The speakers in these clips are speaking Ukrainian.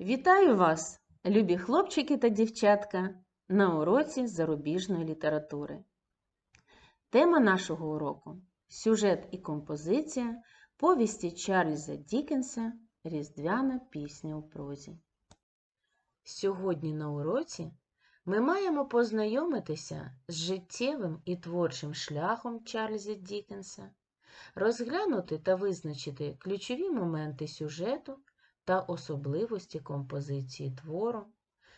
Вітаю вас, любі хлопчики та дівчатка, на уроці зарубіжної літератури. Тема нашого уроку сюжет і композиція повісті Чарльза Дікенса Різдвяна пісня у прозі. Сьогодні на уроці ми маємо познайомитися з життєвим і творчим шляхом Чарльза Дікенса, розглянути та визначити ключові моменти сюжету та особливості композиції твору,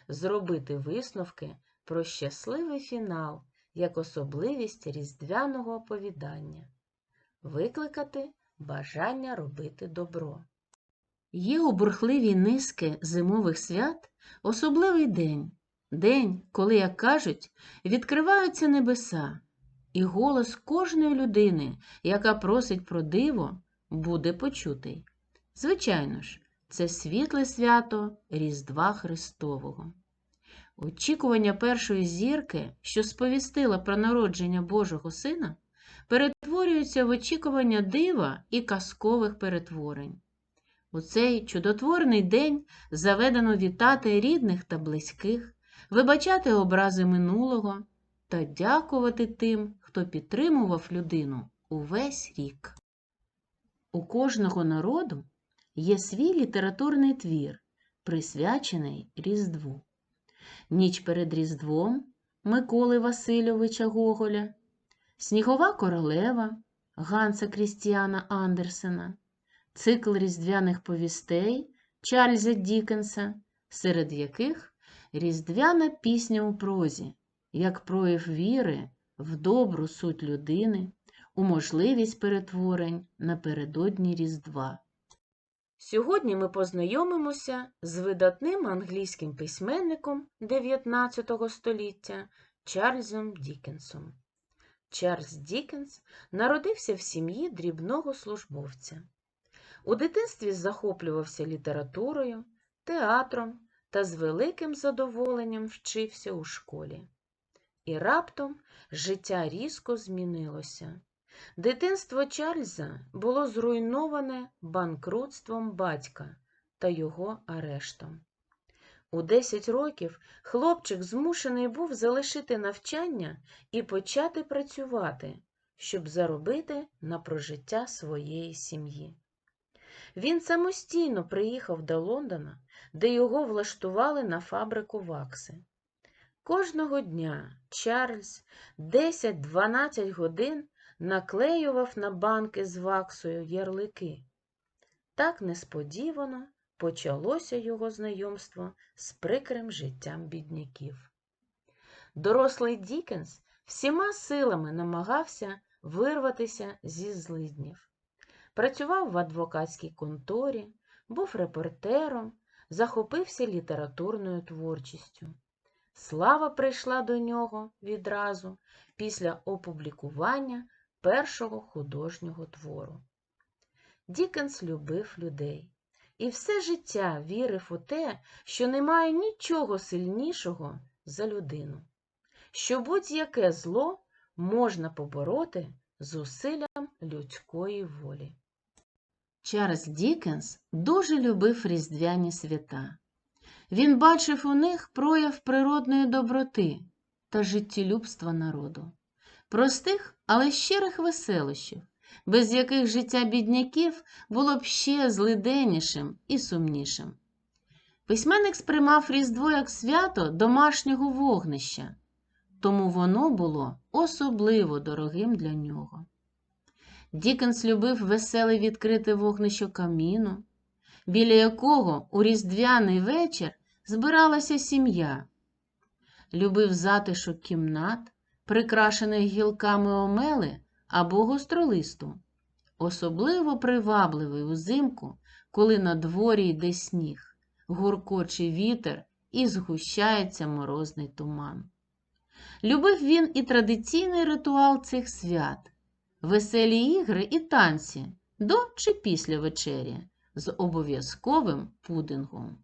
зробити висновки про щасливий фінал як особливість різдвяного оповідання, викликати бажання робити добро. Є у бурхливій низки зимових свят особливий день, день, коли, як кажуть, відкриваються небеса, і голос кожної людини, яка просить про диво, буде почутий. Звичайно ж, це світле свято Різдва Христового. Очікування першої зірки, що сповістила про народження Божого Сина, перетворюється в очікування дива і казкових перетворень. У цей чудотворний день заведено вітати рідних та близьких, вибачати образи минулого та дякувати тим, хто підтримував людину увесь рік. У кожного народу є свій літературний твір, присвячений Різдву. Ніч перед Різдвом Миколи Васильовича Гоголя, Снігова королева Ганса Крістіана Андерсена, цикл різдвяних повістей Чарльза Дікенса, серед яких різдвяна пісня у прозі, як прояв віри в добру суть людини, у можливість перетворень напередодні Різдва. Сьогодні ми познайомимося з видатним англійським письменником 19 століття Чарльзом Дікенсом. Чарльз Дікенс народився в сім'ї дрібного службовця. У дитинстві захоплювався літературою, театром та з великим задоволенням вчився у школі. І раптом життя різко змінилося. Дитинство Чарльза було зруйноване банкрутством батька та його арештом. У 10 років хлопчик змушений був залишити навчання і почати працювати, щоб заробити на прожиття своєї сім'ї. Він самостійно приїхав до Лондона, де його влаштували на фабрику вакси. Кожного дня Чарльз 10-12 годин наклеював на банки з ваксою ярлики. Так несподівано почалося його знайомство з прикрим життям бідняків. Дорослий Дікенс всіма силами намагався вирватися зі злиднів. Працював в адвокатській конторі, був репортером, захопився літературною творчістю. Слава прийшла до нього відразу після опублікування першого художнього твору. Дікенс любив людей і все життя вірив у те, що немає нічого сильнішого за людину, що будь-яке зло можна побороти зусиллям людської волі. Чарльз Дікенс дуже любив різдвяні свята. Він бачив у них прояв природної доброти та життєлюбства народу простих, але щирих веселощів, без яких життя бідняків було б ще злиденнішим і сумнішим. Письменник сприймав Різдво як свято домашнього вогнища, тому воно було особливо дорогим для нього. Дікенс любив веселе відкрите вогнище каміну, біля якого у різдвяний вечір збиралася сім'я, любив затишок кімнат, прикрашених гілками омели або гостролисту, особливо привабливий узимку, коли на дворі йде сніг, гуркоче вітер і згущається морозний туман. Любив він і традиційний ритуал цих свят, веселі ігри і танці до чи після вечері з обов'язковим пудингом.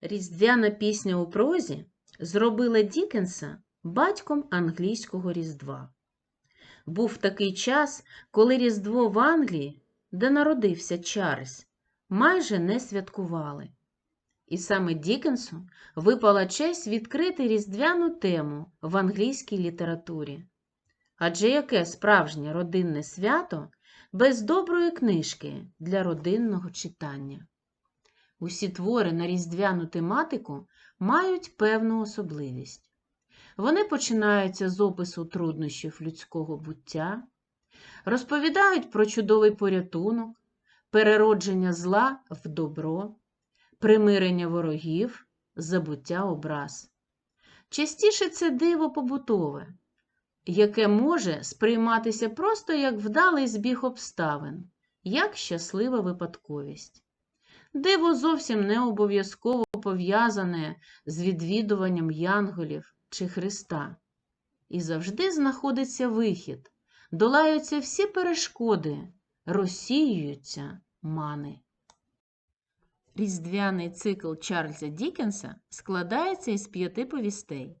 Різдвяна пісня у прозі зробила Дікенса батьком англійського Різдва. Був такий час, коли Різдво в Англії, де народився Чарльз, майже не святкували. І саме Дікенсу випала честь відкрити різдвяну тему в англійській літературі. Адже яке справжнє родинне свято без доброї книжки для родинного читання? Усі твори на різдвяну тематику мають певну особливість. Вони починаються з опису труднощів людського буття, розповідають про чудовий порятунок, переродження зла в добро, примирення ворогів, забуття образ. Частіше це диво побутове, яке може сприйматися просто як вдалий збіг обставин, як щаслива випадковість. Диво зовсім не обов'язково пов'язане з відвідуванням янголів чи Христа. І завжди знаходиться вихід, долаються всі перешкоди, розсіюються мани. Різдвяний цикл Чарльза Дікенса складається із п'яти повістей: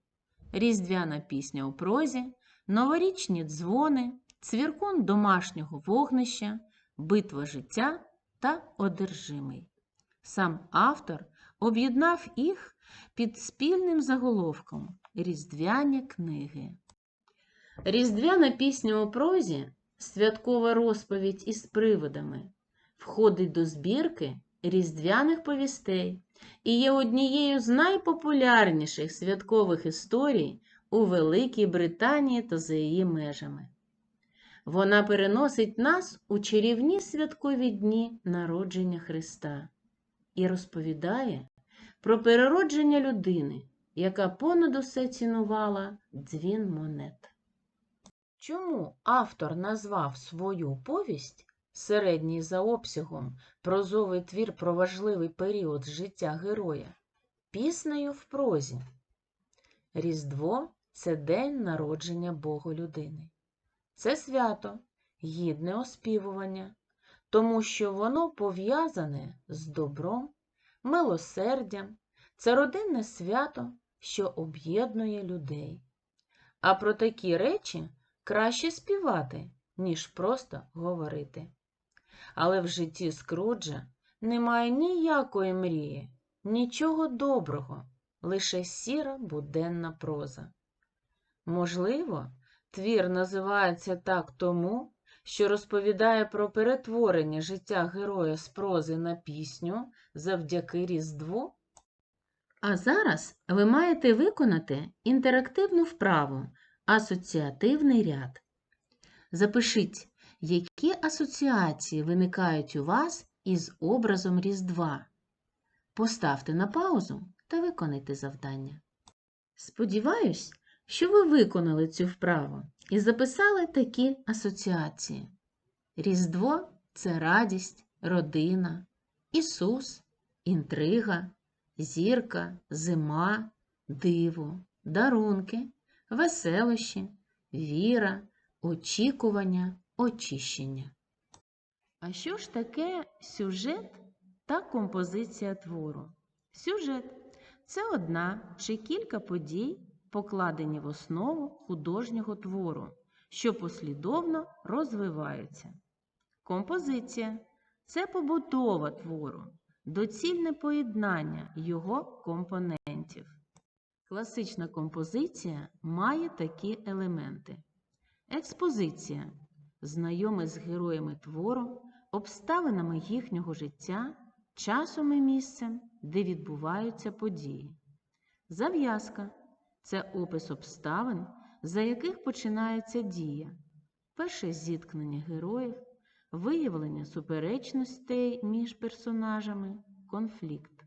Різдвяна пісня у прозі, новорічні дзвони, цвіркун домашнього вогнища, битва життя та одержимий. Сам автор об'єднав їх під спільним заголовком Різдвяні книги. Різдвяна пісня у прозі святкова розповідь із приводами, входить до збірки різдвяних повістей і є однією з найпопулярніших святкових історій у Великій Британії та за її межами. Вона переносить нас у чарівні святкові дні народження Христа і розповідає про переродження людини, яка понад усе цінувала дзвін монет. Чому автор назвав свою повість середній за обсягом прозовий твір про важливий період життя героя піснею в прозі? Різдво це день народження Бога людини. Це свято, гідне оспівування, тому що воно пов'язане з добром, милосердям, це родинне свято, що об'єднує людей. А про такі речі краще співати, ніж просто говорити. Але в житті Скруджа немає ніякої мрії, нічого доброго, лише сіра буденна проза. Можливо, твір називається так тому, що розповідає про перетворення життя героя з прози на пісню завдяки Різдву? А зараз ви маєте виконати інтерактивну вправу асоціативний ряд. Запишіть, які асоціації виникають у вас із образом Різдва. Поставте на паузу та виконайте завдання. Сподіваюсь, що ви виконали цю вправу і записали такі асоціації. Різдво це радість, родина, Ісус, інтрига, зірка, зима, диво, дарунки, веселощі, віра, очікування, очищення. А що ж таке сюжет та композиція твору? Сюжет це одна чи кілька подій, покладені в основу художнього твору, що послідовно розвиваються. Композиція це побудова твору, доцільне поєднання його компонентів. Класична композиція має такі елементи: експозиція знайоме з героями твору, обставинами їхнього життя, часом і місцем, де відбуваються події. Зав'язка це опис обставин, за яких починається дія, перше зіткнення героїв, виявлення суперечностей між персонажами, конфлікт.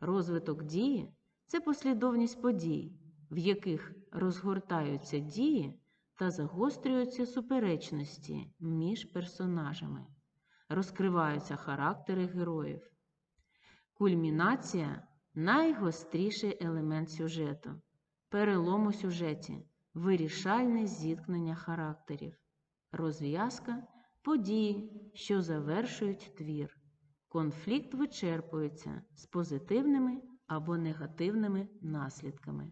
Розвиток дії це послідовність подій, в яких розгортаються дії та загострюються суперечності між персонажами, розкриваються характери героїв. Кульмінація найгостріший елемент сюжету, перелом у сюжеті, вирішальне зіткнення характерів, розв'язка події, що завершують твір. Конфлікт вичерпується з позитивними або негативними наслідками.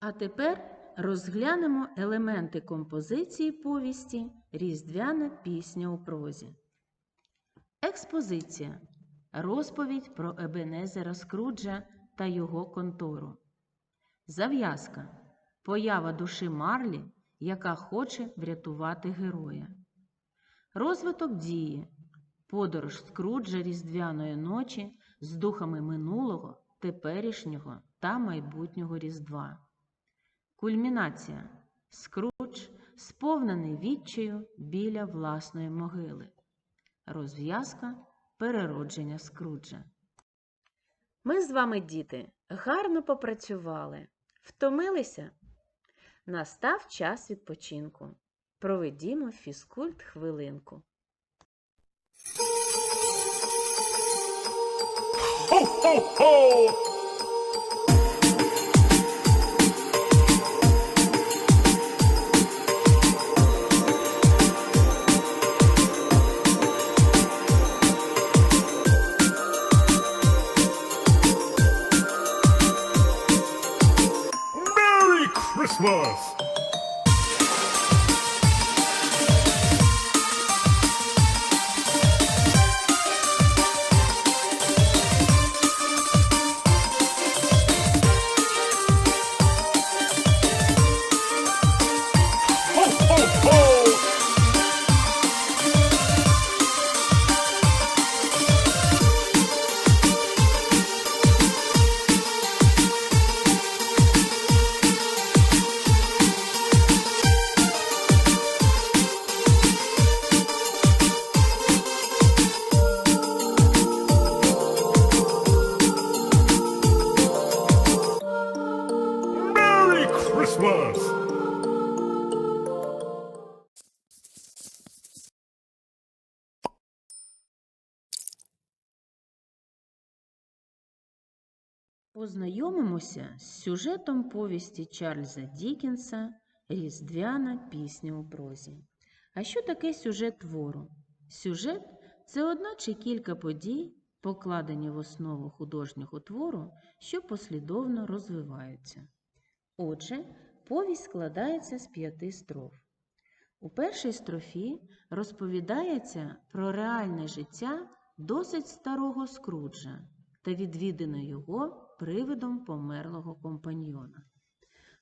А тепер розглянемо елементи композиції повісті Різдвяна пісня у прозі. Експозиція Розповідь про Ебенезера Скруджа та його контору. Зав'язка. Поява душі Марлі, яка хоче врятувати героя. Розвиток дії. Подорож Скруджа різдвяної ночі з духами минулого, теперішнього та майбутнього Різдва. Кульмінація. Скрудж сповнений відчаю біля власної могили. Розв'язка переродження Скруджа. Ми з вами, діти, гарно попрацювали. Втомилися? Настав час відпочинку. Проведімо фізкульт хвилинку. Ho, ho, ho! Познайомимося з сюжетом повісті Чарльза Дікінса Різдвяна пісня у прозі. А що таке сюжет твору? Сюжет це одна чи кілька подій, покладені в основу художнього твору, що послідовно розвиваються. Отже, повість складається з п'яти строф. У першій строфі розповідається про реальне життя досить старого Скруджа та відвідане його привидом померлого компаньйона.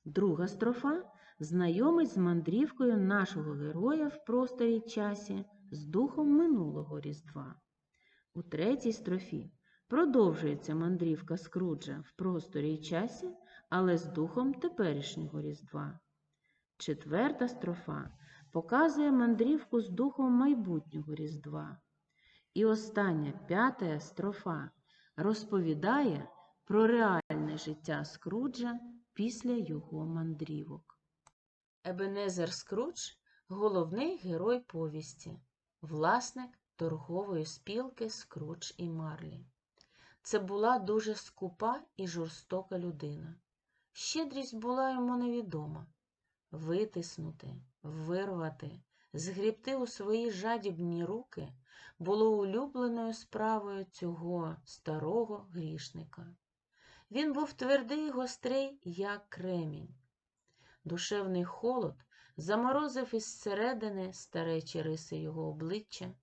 Друга строфа знайомить з мандрівкою нашого героя в просторі часі з духом минулого Різдва. У третій строфі продовжується мандрівка Скруджа в просторі часі, але з духом теперішнього Різдва. Четверта строфа показує мандрівку з духом майбутнього Різдва. І остання п'ята строфа розповідає про реальне життя Скруджа після його мандрівок. Ебенезер Скрудж головний герой повісті, власник торгової спілки Скрудж і Марлі. Це була дуже скупа і жорстока людина. Щедрість була йому невідома. Витиснути, вирвати, згрібти у свої жадібні руки було улюбленою справою цього старого грішника. Він був твердий гострий, як кремінь. Душевний холод заморозив із середини старечі риси його обличчя,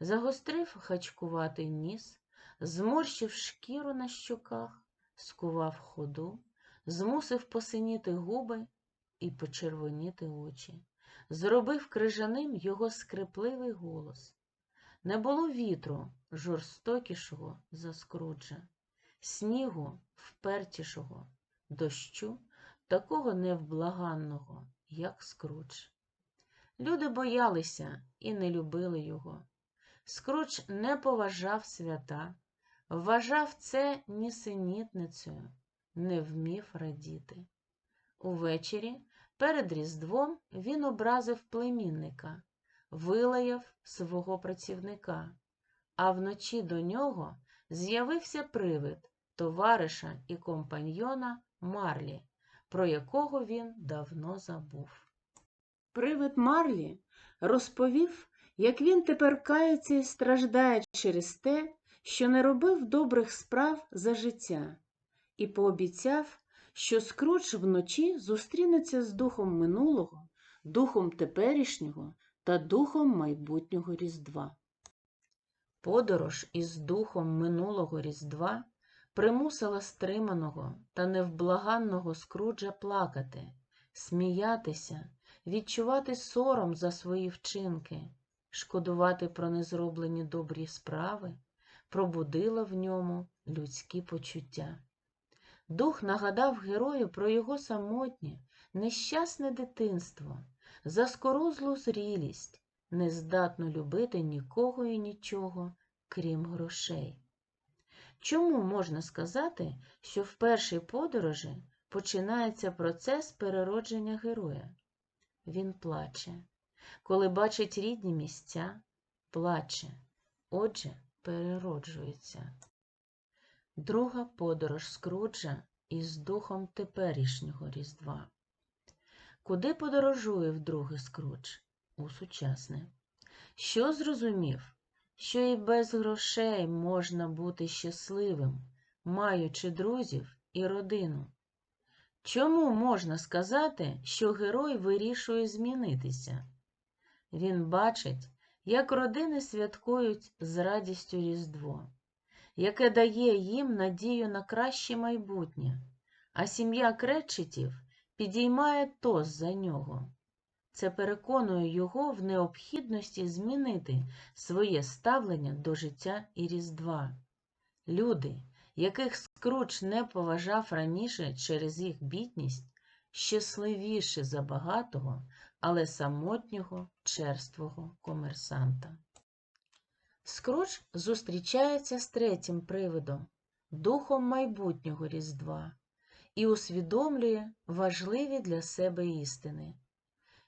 загострив хачкуватий ніс, зморщив шкіру на щоках, скував ходу, змусив посиніти губи і почервоніти очі, зробив крижаним його скрипливий голос. Не було вітру жорстокішого за скруджа, снігу впертішого, дощу такого невблаганного, як скрудж. Люди боялися і не любили його. Скрудж не поважав свята, вважав це нісенітницею, не вмів радіти. Увечері перед Різдвом він образив племінника, вилаяв свого працівника, а вночі до нього з'явився привид товариша і компаньйона Марлі, про якого він давно забув. Привид Марлі розповів, як він тепер кається і страждає через те, що не робив добрих справ за життя, і пообіцяв, що Скрудж вночі зустрінеться з духом минулого, духом теперішнього та духом майбутнього Різдва. Подорож із духом минулого Різдва примусила стриманого та невблаганного Скруджа плакати, сміятися, відчувати сором за свої вчинки, шкодувати про незроблені добрі справи, пробудила в ньому людські почуття. Дух нагадав герою про його самотнє, нещасне дитинство, заскорузлу зрілість, нездатну любити нікого і нічого, крім грошей. Чому можна сказати, що в першій подорожі починається процес переродження героя? Він плаче. Коли бачить рідні місця, плаче, отже, перероджується. Друга подорож Скруджа із духом теперішнього Різдва. Куди подорожує вдруге Скрудж? У сучасне. Що зрозумів? Що і без грошей можна бути щасливим, маючи друзів і родину. Чому можна сказати, що герой вирішує змінитися? Він бачить, як родини святкують з радістю Різдво, яке дає їм надію на краще майбутнє, а сім'я кречетів підіймає тост за нього. Це переконує його в необхідності змінити своє ставлення до життя і Різдва. Люди, яких Скруч не поважав раніше через їх бідність, щасливіші за багатого, але самотнього черствого комерсанта. Скруч зустрічається з третім привидом, духом майбутнього Різдва, і усвідомлює важливі для себе істини.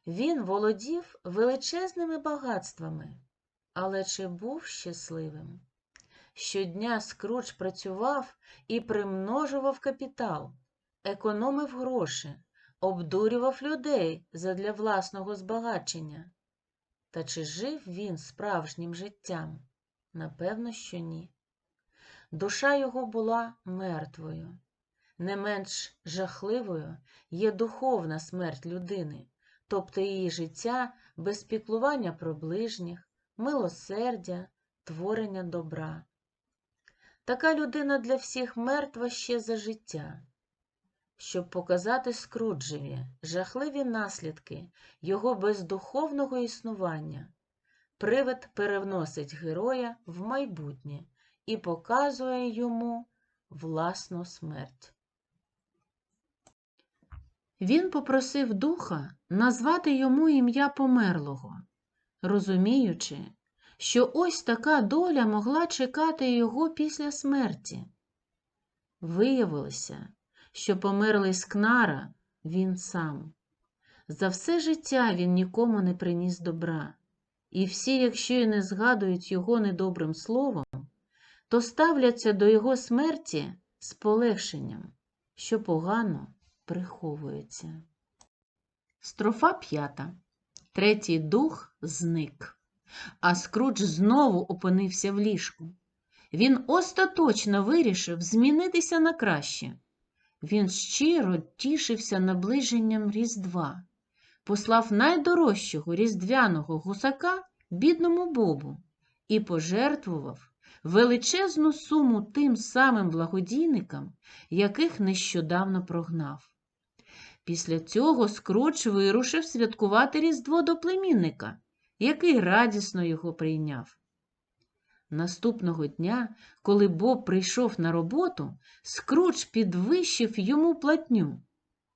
Він володів величезними багатствами, але чи був щасливим? Щодня Скруч працював і примножував капітал, економив гроші, обдурював людей задля власного збагачення. Та чи жив він справжнім життям? Напевно, що ні. Душа його була мертвою. Не менш жахливою є духовна смерть людини, тобто її життя без піклування про ближніх, милосердя, творення добра. Така людина для всіх мертва ще за життя. Щоб показати Скруджеві жахливі наслідки його бездуховного існування, привид перевносить героя в майбутнє і показує йому власну смерть. Він попросив духа назвати йому ім'я померлого, розуміючи, що ось така доля могла чекати його після смерті. Виявилося, що померлий скнара він сам. За все життя він нікому не приніс добра, і всі, якщо й не згадують його недобрим словом, то ставляться до його смерті з полегшенням, що погано приховується. Строфа п'ята. Третій дух зник, а Скрудж знову опинився в ліжку. Він остаточно вирішив змінитися на краще. Він щиро тішився наближенням Різдва, послав найдорожчого різдвяного гусака бідному Бобу і пожертвував величезну суму тим самим благодійникам, яких нещодавно прогнав. Після цього Скруч вирушив святкувати Різдво до племінника, який радісно його прийняв. Наступного дня, коли Боб прийшов на роботу, Скруч підвищив йому платню.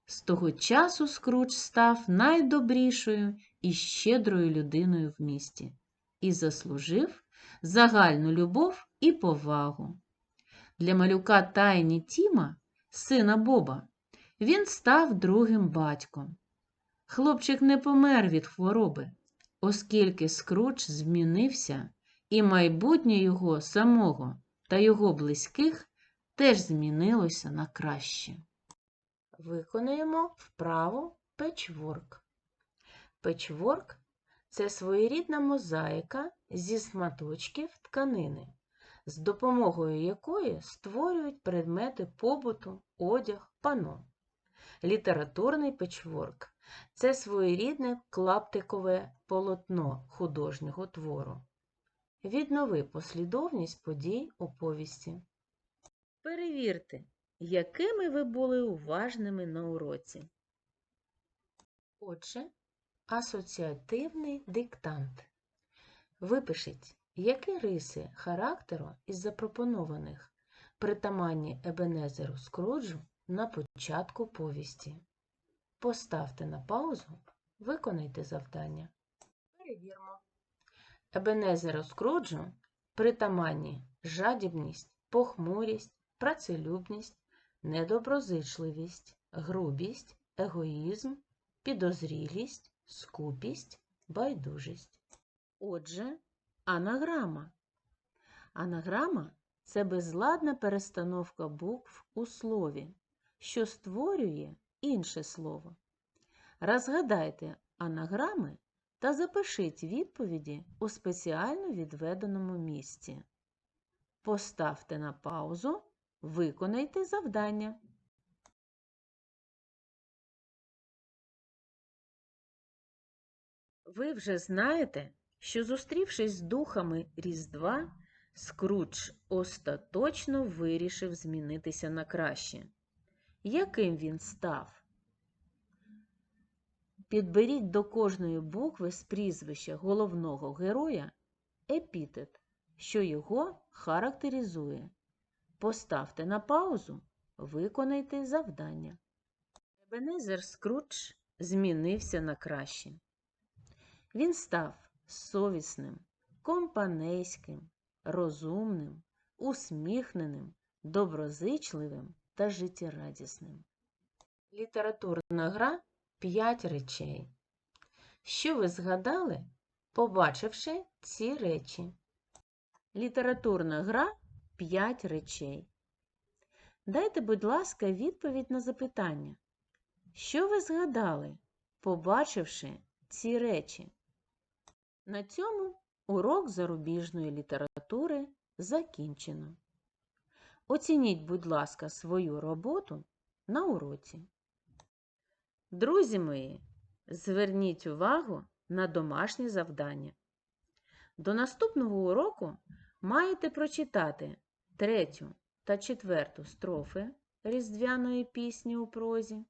З того часу Скруч став найдобрішою і щедрою людиною в місті і заслужив загальну любов і повагу. Для малюка Тайні Тіма, сина Боба, він став другим батьком. Хлопчик не помер від хвороби, оскільки Скруч змінився, і майбутнє його самого та його близьких теж змінилося на краще. Виконуємо вправу печворк. Печворк це своєрідна мозаїка зі шматочків тканини, з допомогою якої створюють предмети побуту, одяг, пано. Літературний печворк це своєрідне клаптикове полотно художнього твору. Віднови послідовність подій у повісті. Перевірте, якими ви були уважними на уроці. Отже, асоціативний диктант. Випишіть, які риси характеру із запропонованих притаманні Ебенезеру Скруджу на початку повісті. Поставте на паузу, виконайте завдання. Перевірмо. Ебенезеру Скруджу притаманні жадібність, похмурість, працелюбність, недоброзичливість, грубість, егоїзм, підозрілість, скупість, байдужість. Отже, анаграма. Анаграма це безладна перестановка букв у слові, що створює інше слово. Розгадайте анаграми та запишіть відповіді у спеціально відведеному місці. Поставте на паузу, виконайте завдання. Ви вже знаєте, що зустрівшись з духами Різдва, Скрудж остаточно вирішив змінитися на краще. Яким він став? Підберіть до кожної букви з прізвища головного героя епітет, що його характеризує. Поставте на паузу, виконайте завдання. Ебенезер Скрудж змінився на краще. Він став совісним, компанейським, розумним, усміхненим, доброзичливим та життєрадісним. Літературна гра п'ять речей. Що ви згадали, побачивши ці речі? Літературна гра п'ять речей. Дайте, будь ласка, відповідь на запитання. Що ви згадали, побачивши ці речі? На цьому урок зарубіжної літератури закінчено. Оцініть, будь ласка, свою роботу на уроці. Друзі мої, зверніть увагу на домашнє завдання. До наступного уроку маєте прочитати третю та четверту строфи різдвяної пісні у прозі,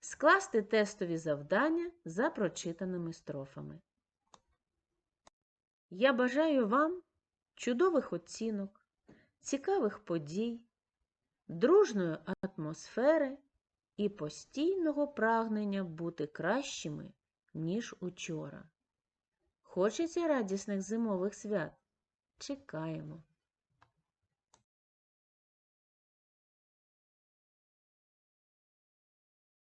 скласти тестові завдання за прочитаними строфами. Я бажаю вам чудових оцінок, цікавих подій, дружної атмосфери і постійного прагнення бути кращими, ніж учора. Хочеться радісних зимових свят? Чекаємо.